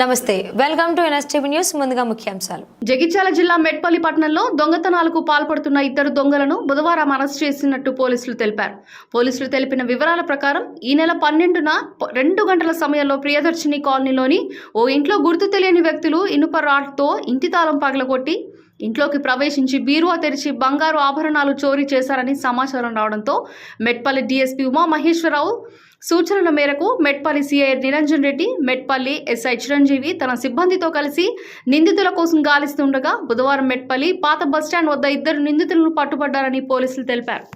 నమస్తే welcome to NSTV news ముందుగా ముఖ్యాంశాలు. జగిత్యాల జిల్లా మెట్పల్లి పట్టణంలో దొంగతనాలకు పాల్పడుతున్న ఇద్దరు దొంగలను బుధవారం అరెస్ట్ చేసినట్టు పోలీసులు తెలిపారు. పోలీసులు తెలిపిన వివరాల ప్రకారం ఈ నెల పన్నెండున రెండు గంటల సమయంలో ప్రియదర్శిని కాలనీలోని ఓ ఇంట్లో గుర్తు తెలియని వ్యక్తులు ఇనుప రాడ్తో ఇంటి తాళం పగలగొట్టి ఇంట్లోకి ప్రవేశించి బీరువా తెరిచి బంగారు ఆభరణాలు చోరీ చేశారని సమాచారం రావడంతో మెట్పల్లి డీఎస్పీ ఉమామహేశ్వరరావు సూచనల మేరకు మెట్పల్లి సిఐ నిరంజన్ రెడ్డి మెట్పల్లి ఎస్ఐ చిరంజీవి తన సిబ్బందితో కలిసి నిందితుల కోసం గాలిస్తుండగా బుధవారం మెట్పల్లి పాత బస్టాండ్ వద్ద ఇద్దరు నిందితులను పట్టుబడ్డారని పోలీసులు తెలిపారు.